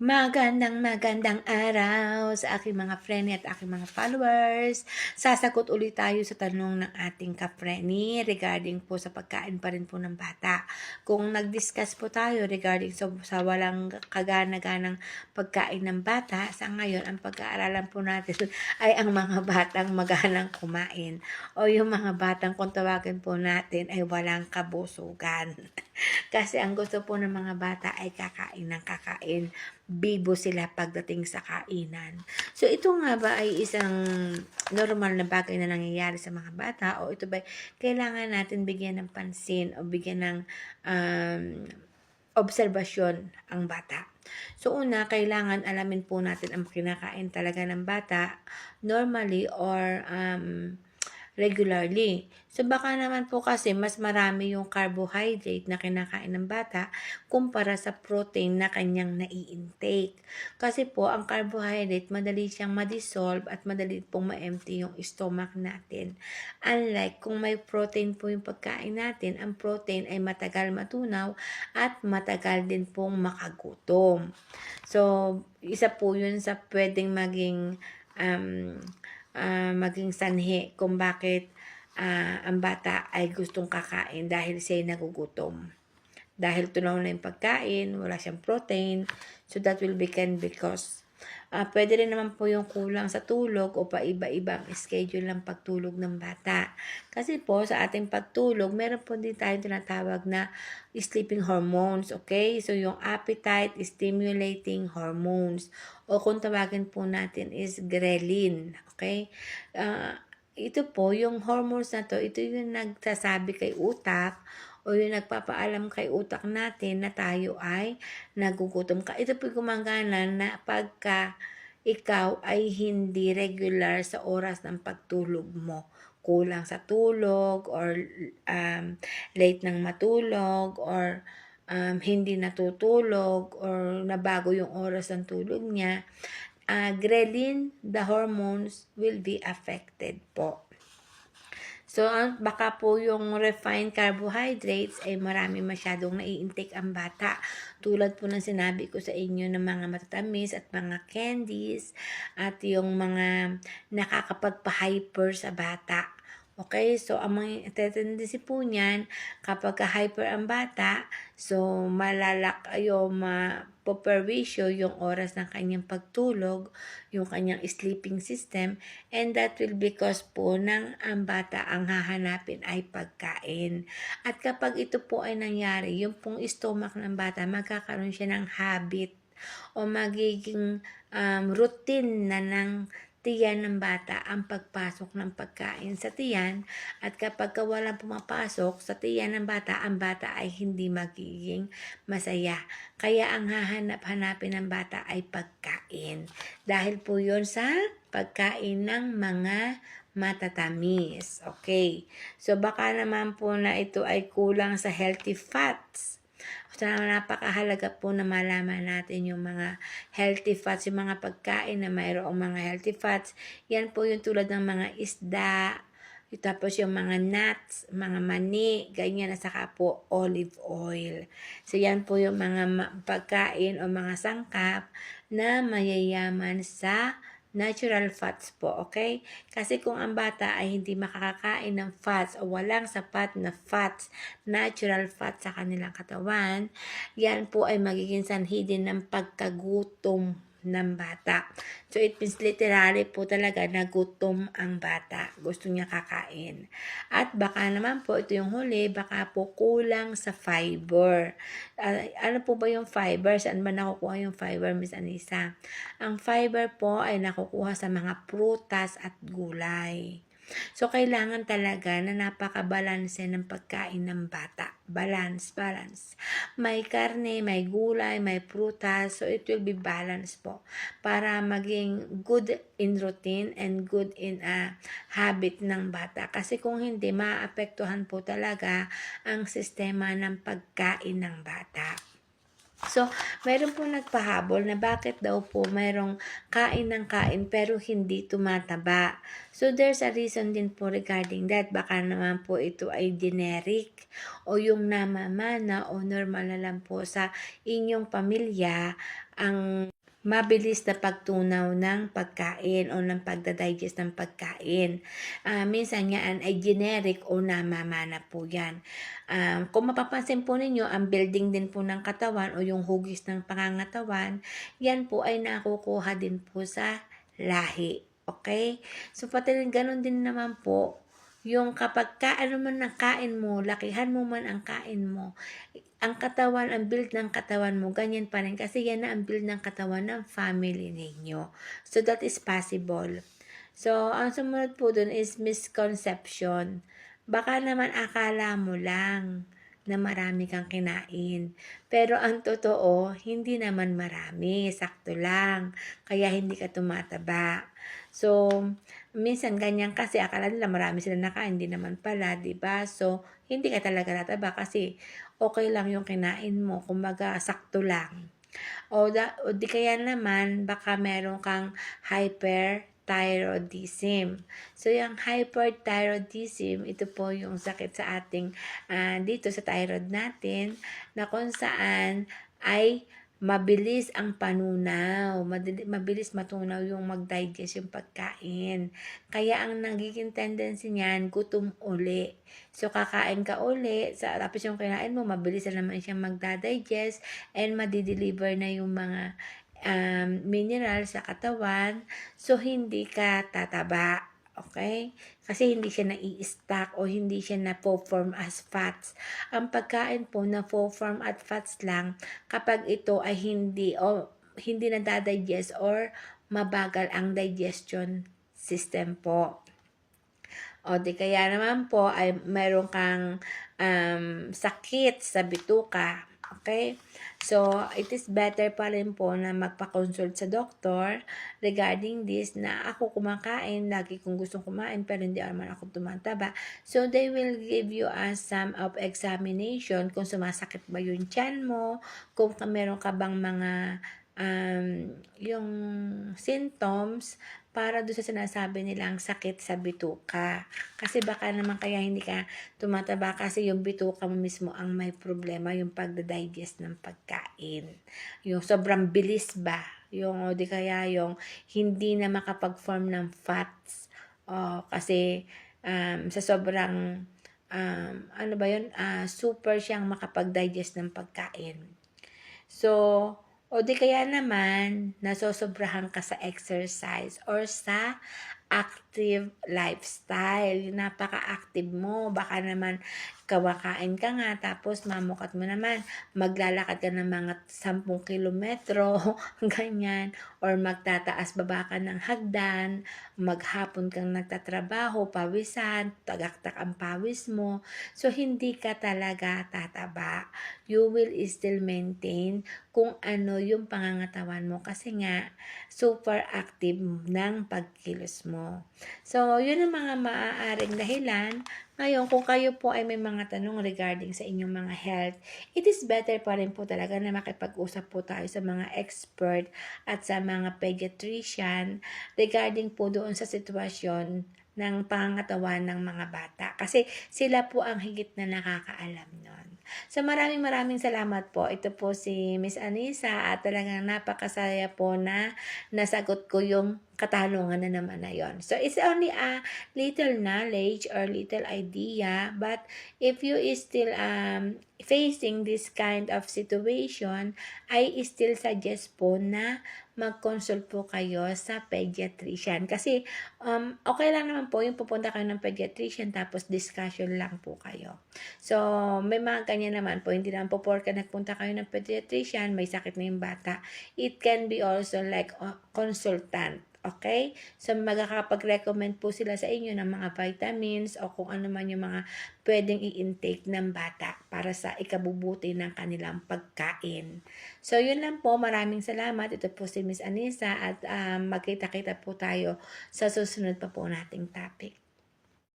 Magandang magandang araw sa aking mga friend at aking mga followers. Sasagot ulit tayo sa tanong ng ating ka-frenny regarding po sa pagkain pa rin po ng bata. Kung nag-discuss po tayo regarding sa, sa walang kagana-ganang pagkain ng bata, sa ngayon ang pag-aaralan po natin ay ang mga batang maganang kumain o yung mga batang kung tawagin po natin ay walang kabusugan. Kasi ang gusto po ng mga bata ay kakain ng kakain bibo sila pagdating sa kainan. So ito nga ba ay isang normal na bagay na nangyayari sa mga bata o ito ba kailangan natin bigyan ng pansin o bigyan ng um, obserbasyon ang bata. So una, kailangan alamin po natin ang kinakain talaga ng bata normally or um, regularly. So baka naman po kasi mas marami yung carbohydrate na kinakain ng bata kumpara sa protein na kanyang nai-intake. Kasi po ang carbohydrate madali siyang ma-dissolve at madali pong ma-empty yung stomach natin. Unlike kung may protein po yung pagkain natin, ang protein ay matagal matunaw at matagal din pong makagutom. So isa po yun sa pwedeng maging um, uh, maging sanhi kung bakit uh, ang bata ay gustong kakain dahil siya ay nagugutom. Dahil tunaw na yung pagkain, wala siyang protein, so that will become because Uh, pwede rin naman po yung kulang sa tulog o paiba-ibang schedule ng pagtulog ng bata. Kasi po sa ating pagtulog, meron po din tayong tinatawag na sleeping hormones, okay? So yung appetite stimulating hormones o kung tawagin po natin is ghrelin, okay? Uh, ito po, yung hormones na to, ito yung nagsasabi kay utak o yung nagpapaalam kay utak natin na tayo ay nagugutom ka. Ito po gumagana na pagka ikaw ay hindi regular sa oras ng pagtulog mo. Kulang sa tulog or um, late nang matulog or um, hindi natutulog or nabago yung oras ng tulog niya, uh, ghrelin, the hormones will be affected po. So, baka po yung refined carbohydrates ay marami masyadong nai-intake ang bata. Tulad po ng sinabi ko sa inyo ng mga matatamis at mga candies at yung mga nakakapagpa-hyper sa bata. Okay, so ang mga tendency po niyan, kapag hyper ang bata, so malalak ayo mapoperwisyo yung oras ng kanyang pagtulog, yung kanyang sleeping system, and that will because po ng ang bata ang hahanapin ay pagkain. At kapag ito po ay nangyari, yung pong stomach ng bata, magkakaroon siya ng habit o magiging um, routine na ng tiyan ng bata ang pagpasok ng pagkain sa tiyan at kapag walang pumapasok sa tiyan ng bata, ang bata ay hindi magiging masaya. Kaya ang hahanap-hanapin ng bata ay pagkain. Dahil po yon sa pagkain ng mga matatamis. Okay. So baka naman po na ito ay kulang sa healthy fats So, napakahalaga po na malaman natin yung mga healthy fats, yung mga pagkain na mayroong mga healthy fats. Yan po yung tulad ng mga isda, tapos yung mga nuts, mga mani, ganyan, at saka po olive oil. So, yan po yung mga pagkain o mga sangkap na mayayaman sa natural fats po, okay? Kasi kung ang bata ay hindi makakakain ng fats o walang sapat na fats, natural fats sa kanilang katawan, yan po ay magiging sanhi din ng pagkagutom ng bata. So, it means literally po talaga nagutom ang bata. Gusto niya kakain. At baka naman po, ito yung huli, baka po kulang sa fiber. Uh, ano po ba yung fiber? Saan ba nakukuha yung fiber, Miss Anisa? Ang fiber po ay nakukuha sa mga prutas at gulay. So, kailangan talaga na napakabalanse ng pagkain ng bata. Balance, balance. May karne, may gulay, may prutas. So, it will be balanced po. Para maging good in routine and good in a habit ng bata. Kasi kung hindi, maapektuhan po talaga ang sistema ng pagkain ng bata. So, mayroon po nagpahabol na bakit daw po mayroong kain ng kain pero hindi tumataba. So, there's a reason din po regarding that. Baka naman po ito ay generic o yung namamana o normal na lang po sa inyong pamilya ang mabilis na pagtunaw ng pagkain o ng pagdadigest ng pagkain. Ah, minsan yan ay generic o namamana po yan. Um, kung mapapansin po ninyo, ang building din po ng katawan o yung hugis ng pangangatawan, yan po ay nakukuha din po sa lahi. Okay? So, pati rin ganun din naman po, yung kapag kaano man ang kain mo, lakihan mo man ang kain mo, ang katawan, ang build ng katawan mo, ganyan pa rin. Kasi yan na ang build ng katawan ng family ninyo. So, that is possible. So, ang sumunod po dun is misconception. Baka naman akala mo lang na marami kang kinain. Pero ang totoo, hindi naman marami. Sakto lang. Kaya hindi ka tumataba. So, minsan ganyan kasi akala nila marami sila nakain, hindi naman pala, 'di ba? So, hindi ka talaga tataba kasi okay lang yung kinain mo, kumbaga sakto lang. O, da, o di kaya naman, baka meron kang hyperthyroidism. So, yung hyperthyroidism, ito po yung sakit sa ating, ah, dito sa thyroid natin, na kung saan ay mabilis ang panunaw, mabilis matunaw yung mag-digest yung pagkain. Kaya ang nagiging tendency niyan, gutom uli. So, kakain ka uli, sa, tapos yung kinain mo, mabilis na naman siyang magda-digest and madideliver na yung mga um, mineral sa katawan. So, hindi ka tataba. Okay? Kasi hindi siya nai-stack o hindi siya na-form as fats. Ang pagkain po na form at fats lang kapag ito ay hindi o hindi na digest or mabagal ang digestion system po. O di kaya naman po ay meron kang um, sakit sa bituka. Okay? So, it is better pa rin po na magpa-consult sa doktor regarding this na ako kumakain, lagi kong gustong kumain pero hindi naman ako tumataba. So, they will give you a some of examination kung sumasakit ba yung tiyan mo, kung meron ka bang mga um, yung symptoms para doon sa sinasabi nilang sakit sa bituka. Kasi baka naman kaya hindi ka tumataba kasi yung bituka mo mismo ang may problema, yung pagda-digest ng pagkain. Yung sobrang bilis ba? Yung o di kaya yung hindi na makapag-form ng fats. O, kasi um, sa sobrang um, ano ba yun? Uh, super siyang makapag-digest ng pagkain. So, o di kaya naman, nasosobrahan ka sa exercise or sa active lifestyle. Napaka-active mo. Baka naman kawakain ka nga, tapos mamukat mo naman, maglalakad ka ng mga 10 kilometro, ganyan, or magtataas baba ka ng hagdan, maghapon kang nagtatrabaho, pawisan, tagaktak ang pawis mo. So, hindi ka talaga tataba. You will still maintain kung ano yung pangangatawan mo kasi nga super active ng pagkilos mo. So, yun ang mga maaaring dahilan ngayon, kung kayo po ay may mga tanong regarding sa inyong mga health, it is better pa rin po talaga na makipag-usap po tayo sa mga expert at sa mga pediatrician regarding po doon sa sitwasyon ng pangangatawan ng mga bata. Kasi sila po ang higit na nakakaalam nun. So maraming maraming salamat po. Ito po si Miss Anisa at talagang napakasaya po na nasagot ko yung katanungan na naman na yon. So it's only a little knowledge or little idea but if you is still um, facing this kind of situation, I still suggest po na mag-consult po kayo sa pediatrician. Kasi, um, okay lang naman po yung pupunta kayo ng pediatrician tapos discussion lang po kayo. So, may mga ganyan naman po. Hindi naman po porka nagpunta kayo ng pediatrician, may sakit na yung bata. It can be also like a consultant Okay? So, magkakapag-recommend po sila sa inyo ng mga vitamins o kung ano man yung mga pwedeng i-intake ng bata para sa ikabubuti ng kanilang pagkain. So, yun lang po. Maraming salamat. Ito po si Miss Anisa at um, magkita-kita po tayo sa susunod pa po nating topic.